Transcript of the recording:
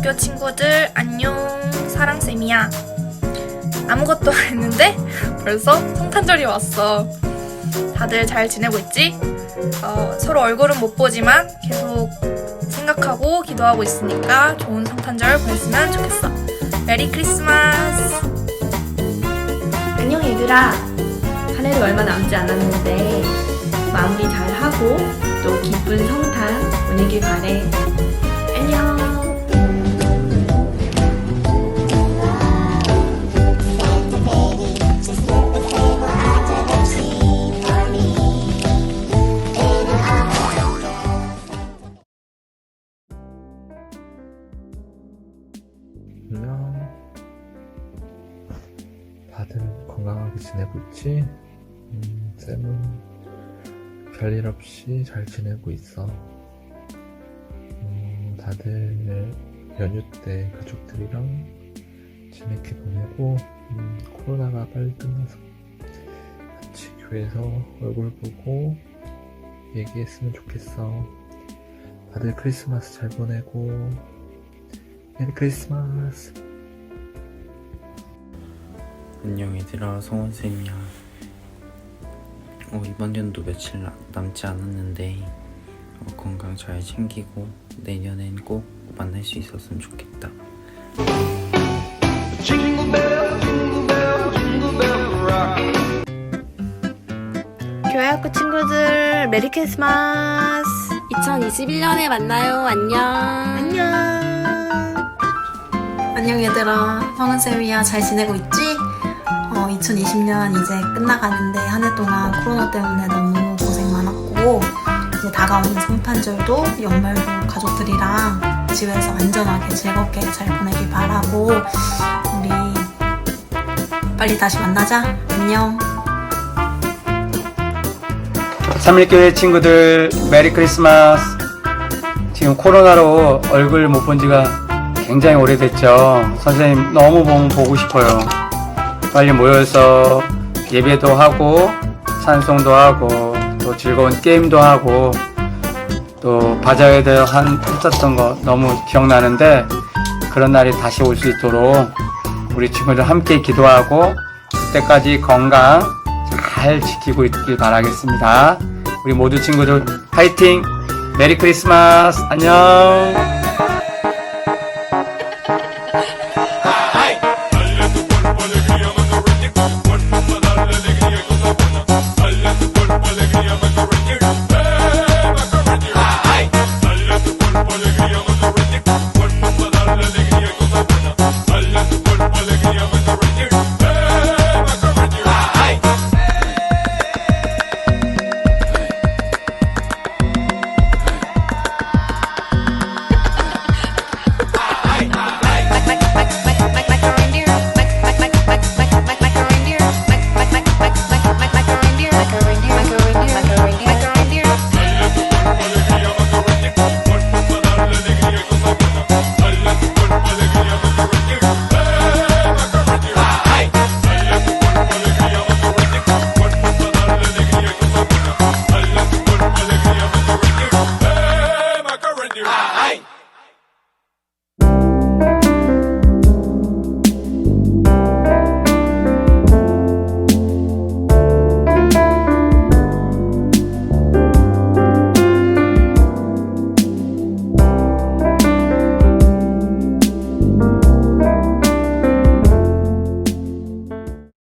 학교 친구들 안녕 사랑쌤이야 아무것도 안 했는데 벌써 성탄절이 왔어 다들 잘 지내고 있지? 어, 서로 얼굴은 못 보지만 계속 생각하고 기도하고 있으니까 좋은 성탄절 보냈으면 좋겠어 메리 크리스마스 안녕 얘들아. 한 해도 얼마 남지 않았는데 마무리 잘 하고 또 기쁜 성탄 보내길 바래. 안녕. 건강하게 지내고 있지? 음, 쌤은 별일 없이 잘 지내고 있어. 음, 다들 연휴 때 가족들이랑 재밌게 보내고, 음, 코로나가 빨리 끝나서 같이 교회에서 얼굴 보고 얘기했으면 좋겠어. 다들 크리스마스 잘 보내고, 메리 크리스마스. 안녕 얘들아 성원쌤이야 어, 이번 연도 며칠 나- 남지 않았는데 어, 건강 잘 챙기고 내년엔 꼭 만날 수 있었으면 좋겠다. 교회학교 친구들 메리 크리스마스. 2021년에 만나요. 안녕. 안녕. 안녕 얘들아. 성은쌤이야. 잘 지내고 있지? 어, 2020년 이제 끝나가는데 한 해 동안 코로나 때문에 너무 고생 많았고 이제 다가오는 성탄절도 연말도 가족들이랑 집에서 안전하게 즐겁게 잘 보내길 바라고 우리 빨리 다시 만나자. 안녕. 3일교회 친구들 메리 크리스마스. 지금 코로나로 얼굴 못 본 지가 굉장히 오래됐죠. 선생님 너무 보고 싶어요 빨리 모여서 예배도 하고 찬송도 하고 또 즐거운 게임도 하고 또 바자회도 한 했었던 거 너무 기억나는데 그런 날이 다시 올 수 있도록 우리 친구들 함께 기도하고 그때까지 건강 잘 지키고 있길 바라겠습니다. 우리 모두 친구들 화이팅! 메리 크리스마스! 안녕!